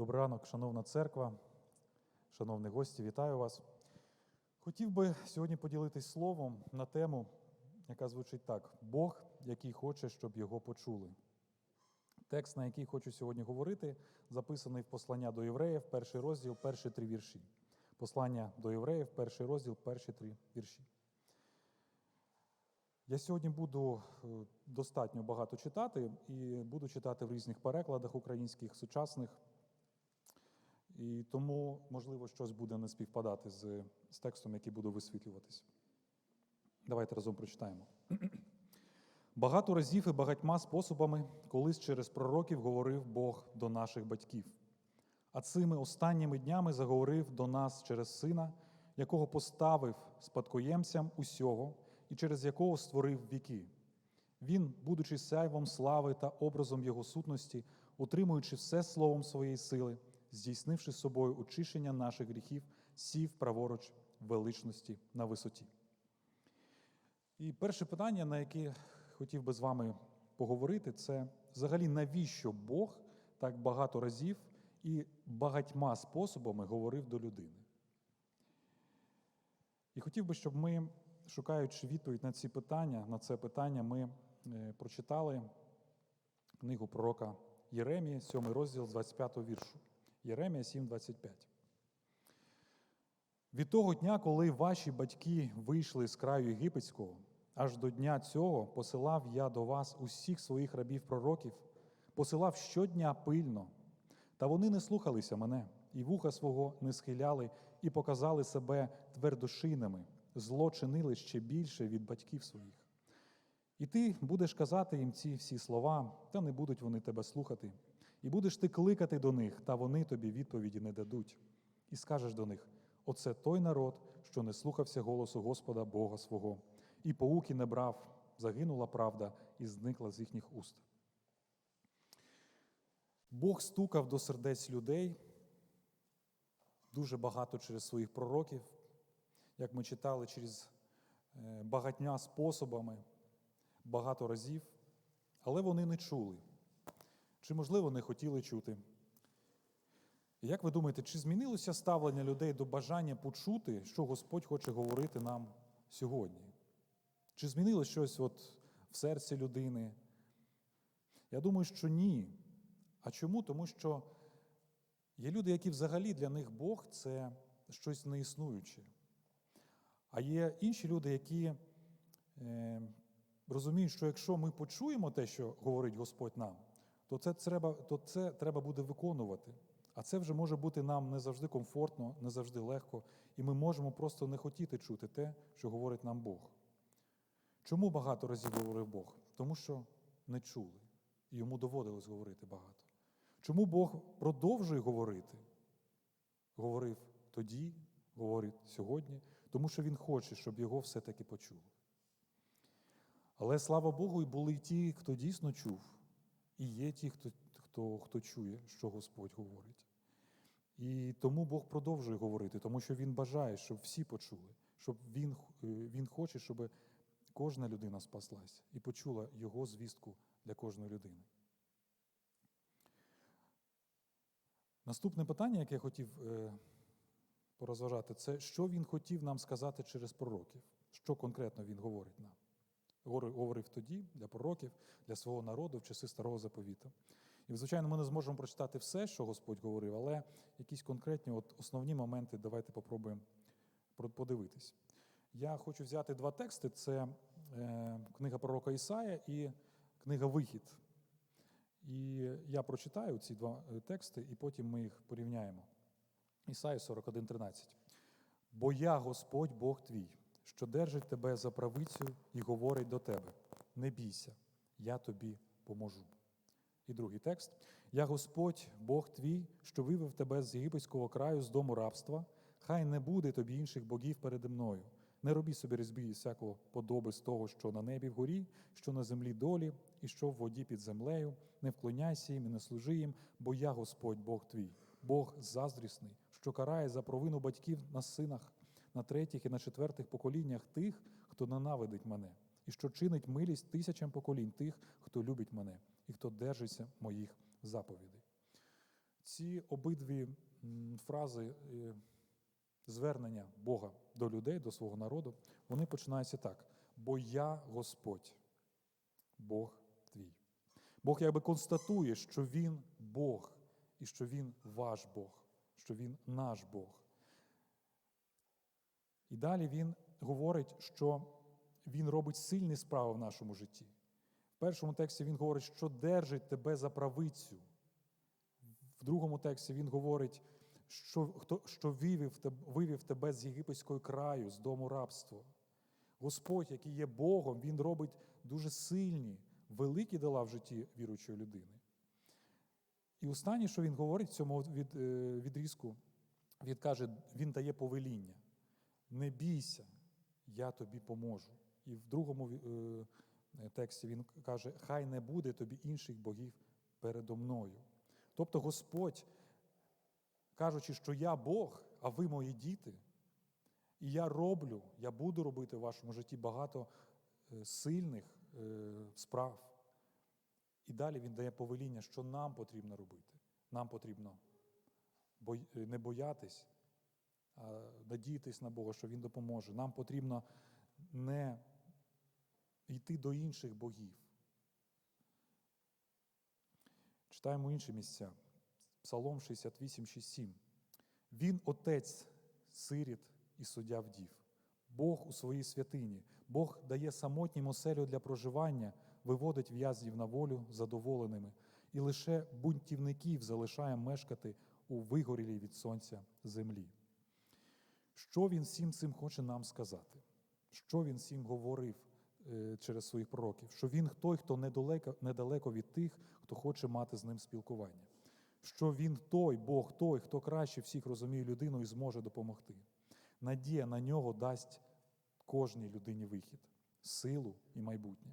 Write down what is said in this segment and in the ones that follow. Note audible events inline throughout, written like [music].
Добрий ранок, шановна церква, шановні гості, вітаю вас. Хотів би сьогодні поділитись словом на тему, яка звучить так: Бог, який хоче, щоб його почули. Текст, на який хочу сьогодні говорити, записаний в послання до євреїв, перший розділ, перші три вірші. Послання до євреїв, перший розділ, перші три вірші. Я сьогодні буду е, достатньо багато читати і буду читати в різних перекладах українських, сучасних. І тому, можливо, щось буде не співпадати з, з текстом, який буде висвітлюватись. Давайте разом прочитаємо. [clears throat] Багато разів і багатьма способами колись через пророків говорив Бог до наших батьків. А цими останніми днями заговорив до нас через Сина, якого поставив спадкоємцям усього і через якого створив віки. Він, будучи сяйвом слави та образом Його сутності, утримуючи все словом своєї сили, здійснивши собою очищення наших гріхів, сів праворуч величності на висоті. І перше питання, на яке хотів би з вами поговорити, це взагалі навіщо Бог так багато разів і багатьма способами говорив до людини. І хотів би, щоб ми, шукаючи відповідь на ці питання, на це питання, ми е, прочитали книгу пророка Єремії, 7 розділ з 25 віршу. Єремія 7,25. Від того дня, коли ваші батьки вийшли з краю єгипетського, аж до дня цього посилав я до вас усіх своїх рабів пророків, посилав щодня пильно, та вони не слухалися мене, і вуха свого не схиляли, і показали себе твердошинами, зло чинили ще більше від батьків своїх. І ти будеш казати їм ці всі слова, та не будуть вони тебе слухати. І будеш ти кликати до них, та вони тобі відповіді не дадуть. І скажеш до них: оце той народ, що не слухався голосу Господа Бога свого, і поуки не брав, загинула правда і зникла з їхніх уст. Бог стукав до сердець людей дуже багато через своїх пророків, як ми читали, через е, багатьма способами, багато разів, але вони не чули. Чи, можливо, не хотіли чути? Як ви думаєте, чи змінилося ставлення людей до бажання почути, що Господь хоче говорити нам сьогодні? Чи змінилось щось от в серці людини? Я думаю, що ні. А чому? Тому що є люди, які взагалі для них Бог це щось неіснуюче. А є інші люди, які е, розуміють, що якщо ми почуємо те, що говорить Господь нам, то це треба, то це треба буде виконувати. А це вже може бути нам не завжди комфортно, не завжди легко, і ми можемо просто не хотіти чути те, що говорить нам Бог. Чому багато разів говорив Бог? Тому що не чули, і йому доводилось говорити багато. Чому Бог продовжує говорити? Говорив тоді, говорить сьогодні, тому що Він хоче, щоб його все-таки почули. Але слава Богу, і були ті, хто дійсно чув, і є ті, хто, хто, хто чує, що Господь говорить. І тому Бог продовжує говорити, тому що Він бажає, щоб всі почули, щоб Він, він хоче, щоб кожна людина спаслась і почула Його звістку для кожної людини. Наступне питання, яке я хотів е, порозважати, це що він хотів нам сказати через пророків, що конкретно він говорить нам. Говорив тоді для пророків, для свого народу в часи старого заповіту. І, звичайно, ми не зможемо прочитати все, що Господь говорив, але якісь конкретні от основні моменти давайте попробуємо подивитись. Я хочу взяти два тексти: це е, книга пророка Ісая і книга Вихід. І я прочитаю ці два тексти, і потім ми їх порівняємо. Ісая 41,13. Бо я Господь Бог твій, що держить тебе за правицю і говорить до тебе: не бійся, я тобі поможу. І другий текст: Я Господь, Бог твій, що вивів тебе з єгипетського краю, з дому рабства, хай не буде тобі інших богів переді мною. Не робі собі різьбі і всякого подоби з того, що на небі вгорі, що на землі долі, і що в воді під землею. Не вклоняйся їм і не служи їм, бо я Господь Бог твій, Бог заздрісний, що карає за провину батьків на синах, на третіх і на четвертих поколіннях тих, хто ненавидить мене, і що чинить милість тисячам поколінь тих, хто любить мене і хто держиться моїх заповідей. Ці обидві фрази е, звернення Бога до людей, до свого народу, вони починаються так: бо я Господь, Бог твій. Бог якби констатує, що Він Бог і що Він ваш Бог, що Він наш Бог. І далі він говорить, що він робить сильні справи в нашому житті. В першому тексті він говорить, що держить тебе за правицю. В другому тексті він говорить, що, хто, що вивів, вивів тебе з єгипетського краю, з дому рабства. Господь, який є Богом, Він робить дуже сильні, великі дела в житті віруючої людини. І останнє, що він говорить в цьому від, е, відрізку, він каже, він дає повеління. Не бійся, я тобі поможу. І в другому е, тексті він каже: Хай не буде тобі інших богів передо мною. Тобто Господь, кажучи, що я Бог, а ви мої діти, і я роблю, я буду робити в вашому житті багато е, сильних е, справ. І далі він дає повеління, що нам потрібно робити. Нам потрібно е, не боятись, надіятись на Бога, що Він допоможе. Нам потрібно не йти до інших богів. Читаємо інші місця. Псалом 68, 6, 7. Він отець сиріт і суддя вдів. Бог у своїй святині. Бог дає самотнім оселю для проживання, виводить в'язнів на волю задоволеними, і лише бунтівників залишає мешкати у вигорілій від сонця землі. Що він всім цим хоче нам сказати? Що він всім говорив е, через своїх пророків? Що він той, хто недалеко, недалеко від тих, хто хоче мати з ним спілкування. Що він той, Бог той, хто краще всіх розуміє людину і зможе допомогти. Надія на нього дасть кожній людині вихід, силу і майбутнє.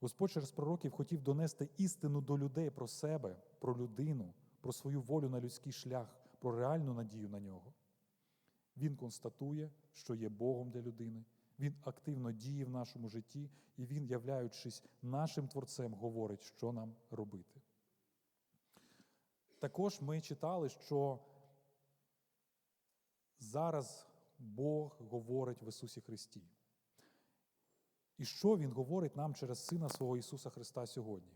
Господь через пророків хотів донести істину до людей про себе, про людину, про свою волю на людський шлях, про реальну надію на нього. Він констатує, що є Богом для людини. Він активно діє в нашому житті, і він, являючись нашим творцем, говорить, що нам робити. Також ми читали, що зараз Бог говорить в Ісусі Христі. І що Він говорить нам через Сина свого Ісуса Христа сьогодні?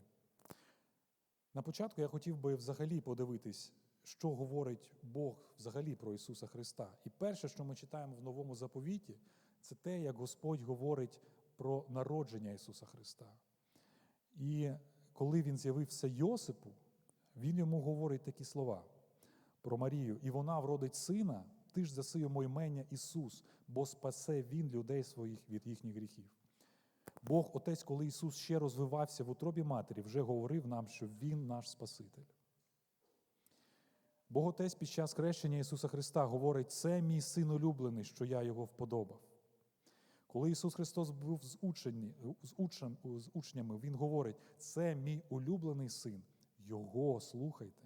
На початку я хотів би взагалі подивитись, що говорить Бог взагалі про Ісуса Христа. І перше, що ми читаємо в новому заповіті, це те, як Господь говорить про народження Ісуса Христа. І коли Він з'явився Йосипу, Він йому говорить такі слова про Марію. І вона вродить сина, ти ж даси йому імення Ісус, бо спасе Він людей своїх від їхніх гріхів. Бог Отець, коли Ісус ще розвивався в утробі матері, вже говорив нам, що Він наш Спаситель. Бог Отець під час хрещення Ісуса Христа говорить, це мій син улюблений, що я його вподобав. Коли Ісус Христос був з, учені, з, учнем, з учнями, Він говорить, це мій улюблений син, Його слухайте.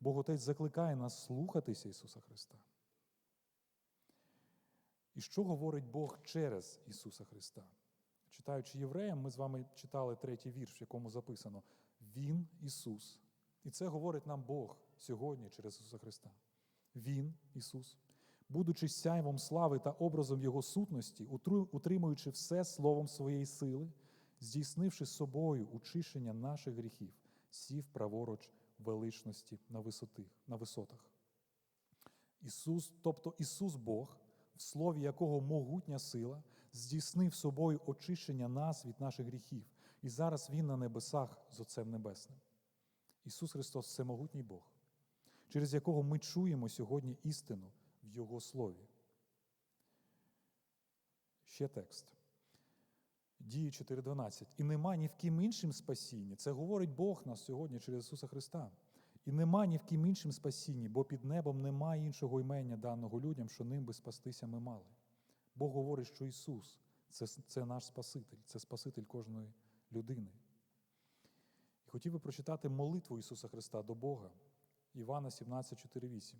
Бог Отець закликає нас слухатися Ісуса Христа. І що говорить Бог через Ісуса Христа? Читаючи євреям, ми з вами читали третій вірш, в якому записано Він Ісус. І це говорить нам Бог сьогодні через Ісуса Христа. Він, Ісус, будучи сяйвом слави та образом Його сутності, утримуючи все словом своєї сили, здійснивши собою очищення наших гріхів, сів праворуч величності на, висоти, на висотах. Ісус, тобто Ісус Бог, в слові якого могутня сила, здійснив собою очищення нас від наших гріхів, і зараз Він на небесах з Отцем Небесним. Ісус Христос всемогутній Бог, через якого ми чуємо сьогодні істину в Його Слові. Ще текст. Дії 4.12. І нема ні в ким іншим спасінні. Це говорить Бог нас сьогодні через Ісуса Христа. І нема ні в ким іншим спасінні, бо під небом нема іншого імення даного людям, що ним би спастися ми мали. Бог говорить, що Ісус це, це наш Спаситель, це Спаситель кожної людини. І хотів би прочитати молитву Ісуса Христа до Бога, Івана 17,4,8.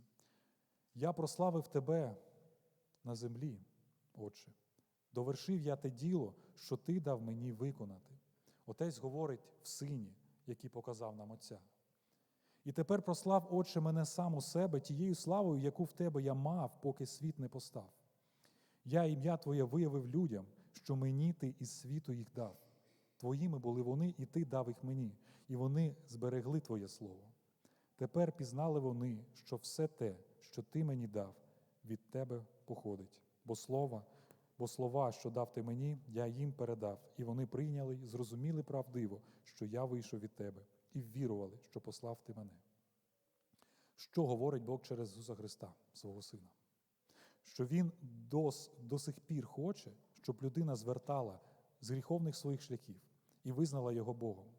Я прославив Тебе на землі, Отче. Довершив я те діло, що Ти дав мені виконати. Отець говорить в Сині, який показав нам Отця. І тепер прослав, Отче, мене сам у себе тією славою, яку в тебе я мав, поки світ не постав. Я ім'я Твоє виявив людям, що мені ти із світу їх дав. Твоїми були вони, і ти дав їх мені, і вони зберегли Твоє слово. Тепер пізнали вони, що все те, що ти мені дав, від тебе походить. Бо слова, бо слова, що дав ти мені, я їм передав, і вони прийняли і зрозуміли правдиво, що я вийшов від тебе, і ввірували, що послав ти мене. Що говорить Бог через Ісуса Христа, свого Сина? Що Він до, до сих пір хоче, щоб людина звертала з гріховних своїх шляхів і визнала його Богом.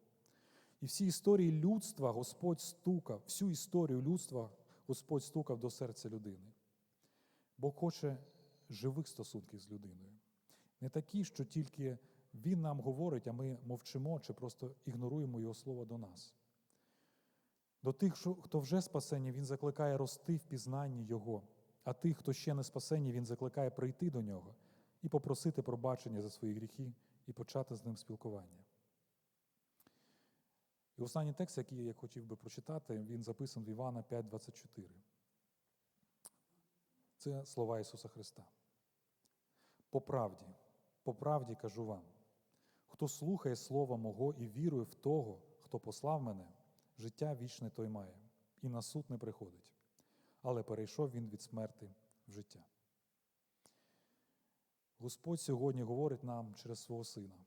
І всі історії людства Господь стукав, всю історію людства Господь стукав до серця людини. Бог хоче живих стосунків з людиною. Не такі, що тільки Він нам говорить, а ми мовчимо чи просто ігноруємо Його слово до нас. До тих, хто вже спасені, Він закликає рости в пізнанні Його, а тих, хто ще не спасені, Він закликає прийти до нього і попросити пробачення за свої гріхи і почати з ним спілкування. І останній текст, який я хотів би прочитати, він записаний в Івана 5:24. Це слова Ісуса Христа. По правді, по правді кажу вам, хто слухає Слова Мого і вірує в того, хто послав мене, життя вічне той має, і на суд не приходить. Але перейшов він від смерти в життя. Господь сьогодні говорить нам через свого Сина,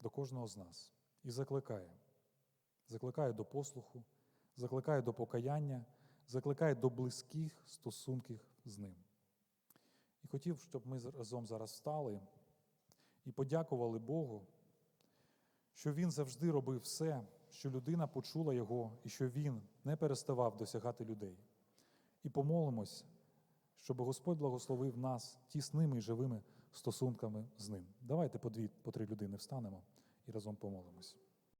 до кожного з нас, і закликає. Закликає до послуху, закликає до покаяння, закликає до близьких стосунків з ним. І хотів, щоб ми разом зараз встали і подякували Богу, що Він завжди робив все, що людина почула Його, і що Він не переставав досягати людей. І помолимось, щоб Господь благословив нас тісними і живими стосунками з ним. Давайте по дві, по три людини встанемо і разом помолимось.